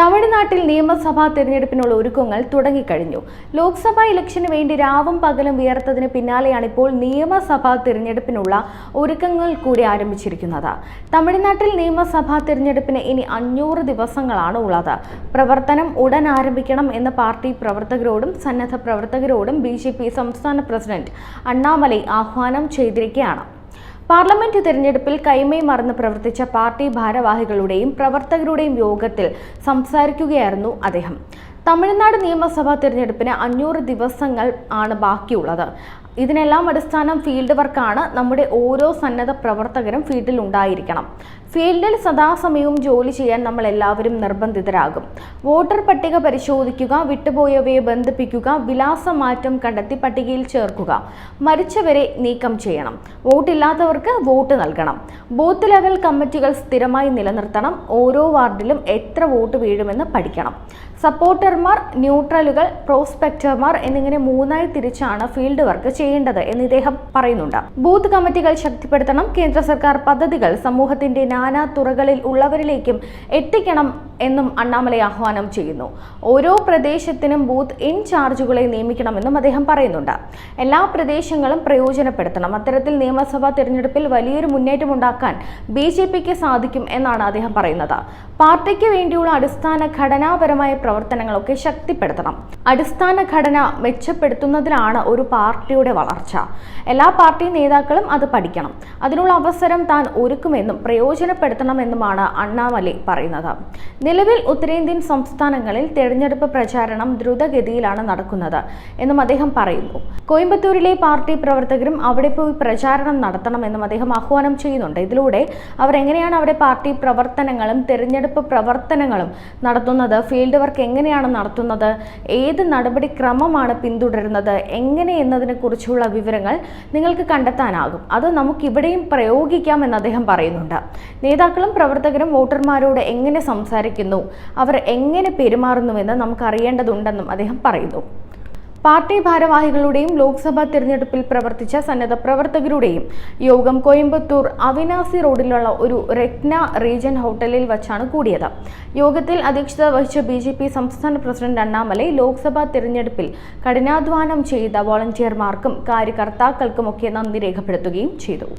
തമിഴ്നാട്ടിൽ നിയമസഭാ തിരഞ്ഞെടുപ്പിനുള്ള ഒരുക്കങ്ങൾ തുടങ്ങിക്കഴിഞ്ഞു. ലോക്സഭാ ഇലക്ഷന് വേണ്ടി രാവും പകലും ഉയർത്തതിന് പിന്നാലെയാണ് ഇപ്പോൾ നിയമസഭാ തിരഞ്ഞെടുപ്പിനുള്ള ഒരുക്കങ്ങൾ കൂടി ആരംഭിച്ചിരിക്കുന്നത്. തമിഴ്നാട്ടിൽ നിയമസഭാ തിരഞ്ഞെടുപ്പിന് ഇനി അഞ്ഞൂറ് ദിവസങ്ങളാണ് ഉള്ളത്. പ്രവർത്തനം ഉടൻ ആരംഭിക്കണം എന്ന് പാർട്ടി പ്രവർത്തകരോടും സന്നദ്ധ പ്രവർത്തകരോടും ബി സംസ്ഥാന പ്രസിഡന്റ് അണ്ണാമലൈ ആഹ്വാനം ചെയ്തിരിക്കുകയാണ്. പാർലമെന്റ് തിരഞ്ഞെടുപ്പിൽ കൈമൈ മറന്ന് പ്രവർത്തിച്ച പാർട്ടി ഭാരവാഹികളുടെയും പ്രവർത്തകരുടെയും യോഗത്തിൽ സംസാരിക്കുകയായിരുന്നു അദ്ദേഹം. തമിഴ്നാട് നിയമസഭാ തിരഞ്ഞെടുപ്പിന് അഞ്ഞൂറ് ദിവസങ്ങൾ ആണ് ബാക്കിയുള്ളത്. ഇതിനെല്ലാം അടിസ്ഥാനം ഫീൽഡ് വർക്കാണ്. നമ്മുടെ ഓരോ സന്നദ്ധ പ്രവർത്തകരും ഫീൽഡിൽ ഉണ്ടായിരിക്കണം. ഫീൽഡിൽ സദാസമയവും ജോലി ചെയ്യാൻ നമ്മൾ എല്ലാവരും നിർബന്ധിതരാകും. വോട്ടർ പട്ടിക പരിശോധിക്കുക വിട്ടുപോയവയെ ബന്ധിപ്പിക്കുക വിലാസമാറ്റം കണ്ടെത്തി പട്ടികയിൽ ചേർക്കുക. മരിച്ചവരെ നീക്കം ചെയ്യണം. വോട്ടില്ലാത്തവർക്ക് വോട്ട് നൽകണം. ബൂത്ത് ലെവൽ കമ്മിറ്റികൾ സ്ഥിരമായി നിലനിർത്തണം. ഓരോ വാർഡിലും എത്ര വോട്ട് വീഴുമെന്ന് പഠിക്കണം. സപ്പോർട്ടർമാർ ന്യൂട്രലുകൾ പ്രോസ്പെക്ടർമാർ എന്നിങ്ങനെ മൂന്നായി തിരിച്ചാണ് ഫീൽഡ് വർക്ക് ചെയ്യേണ്ടത് എന്ന് ഇദ്ദേഹം പറയുന്നുണ്ട്. ബൂത്ത് കമ്മിറ്റികൾ ശക്തിപ്പെടുത്തണം കേന്ദ്ര സർക്കാർ പദ്ധതികൾ സമൂഹത്തിന്റെ നാനാ തുറകളിൽ ഉള്ളവരിലേക്കും എത്തിക്കണം എന്നും അണ്ണാമലൈ ആഹ്വാനം ചെയ്യുന്നു. ഓരോ പ്രദേശത്തിനും ബൂത്ത് ഇൻചാർജുകളെ നിയമിക്കണമെന്നും അദ്ദേഹം പറയുന്നുണ്ട്. എല്ലാ പ്രദേശങ്ങളും പ്രയോജനപ്പെടുത്തണം. അത്തരത്തിൽ നിയമസഭാ തിരഞ്ഞെടുപ്പിൽ വലിയൊരു മുന്നേറ്റം ഉണ്ടാക്കാൻ ബി സാധിക്കും എന്നാണ് അദ്ദേഹം പറയുന്നത്. പാർട്ടിക്ക് വേണ്ടിയുള്ള അടിസ്ഥാന ഘടനാപരമായ പ്രവർത്തനങ്ങളൊക്കെ ശക്തിപ്പെടുത്തണം. അടിസ്ഥാന ഘടന മെച്ചപ്പെടുത്തുന്നതിലാണ് ഒരു പാർട്ടിയുടെ വളർച്ച. എല്ലാ പാർട്ടി നേതാക്കളും അത് പഠിക്കണം. അതിനുള്ള അവസരം താൻ ഒരുക്കുമെന്നും പ്രയോജനപ്പെടുത്തണമെന്നുമാണ് അണ്ണാമലൈ പറയുന്നത്. നിലവിൽ ഉത്തരേന്ത്യൻ സംസ്ഥാനങ്ങളിൽ തെരഞ്ഞെടുപ്പ് പ്രചാരണം ദ്രുതഗതിയിലാണ് നടക്കുന്നത് എന്നും അദ്ദേഹം പറയുന്നു. കോയമ്പത്തൂരിലെ പാർട്ടി പ്രവർത്തകരും അവിടെ പോയി പ്രചാരണം നടത്തണമെന്നും അദ്ദേഹം ആഹ്വാനം ചെയ്യുന്നുണ്ട്. ഇതിലൂടെ അവർ എങ്ങനെയാണ് അവിടെ പാർട്ടി പ്രവർത്തനങ്ങളും തെരഞ്ഞെടുപ്പ് പ്രവർത്തനങ്ങളും നടത്തുന്നത് ഫീൽഡ് വർക്ക് എങ്ങനെയാണ് നടത്തുന്നത്? ഏത് നടപടിക്രമമാണ് പിന്തുടരുന്നത്? എങ്ങനെ എന്നതിനെക്കുറിച്ചുള്ള വിവരങ്ങൾ നിങ്ങൾക്ക് കണ്ടെത്താനാകും. അത് നമുക്കിവിടെയും പ്രയോഗിക്കാം എന്ന് അദ്ദേഹം പറയുന്നുണ്ട്. നേതാക്കളും പ്രവർത്തകരും വോട്ടർമാരോട് എങ്ങനെ സംസാരിക്കുന്നു? അവർ എങ്ങനെ പെരുമാറുന്നുവെന്ന് നമുക്കറിയേണ്ടതുണ്ടെന്നും അദ്ദേഹം പറയുന്നു. പാർട്ടി ഭാരവാഹികളുടെയും ലോക്സഭാ തിരഞ്ഞെടുപ്പിൽ പ്രവർത്തിച്ച സന്നദ്ധ പ്രവർത്തകരുടെയും യോഗം കോയമ്പത്തൂർ അവിനാസി റോഡിലുള്ള ഒരു രത്ന റീജൻ ഹോട്ടലിൽ വച്ചാണ് കൂടിയത്. യോഗത്തിൽ അധ്യക്ഷത വഹിച്ച ബി ജെ പി സംസ്ഥാന പ്രസിഡന്റ് അണ്ണാമലൈ ലോക്സഭാ തിരഞ്ഞെടുപ്പിൽ കഠിനാധ്വാനം ചെയ്ത വോളണ്ടിയർമാർക്കും കാര്യകർത്താക്കൾക്കുമൊക്കെ നന്ദി രേഖപ്പെടുത്തുകയും ചെയ്തു.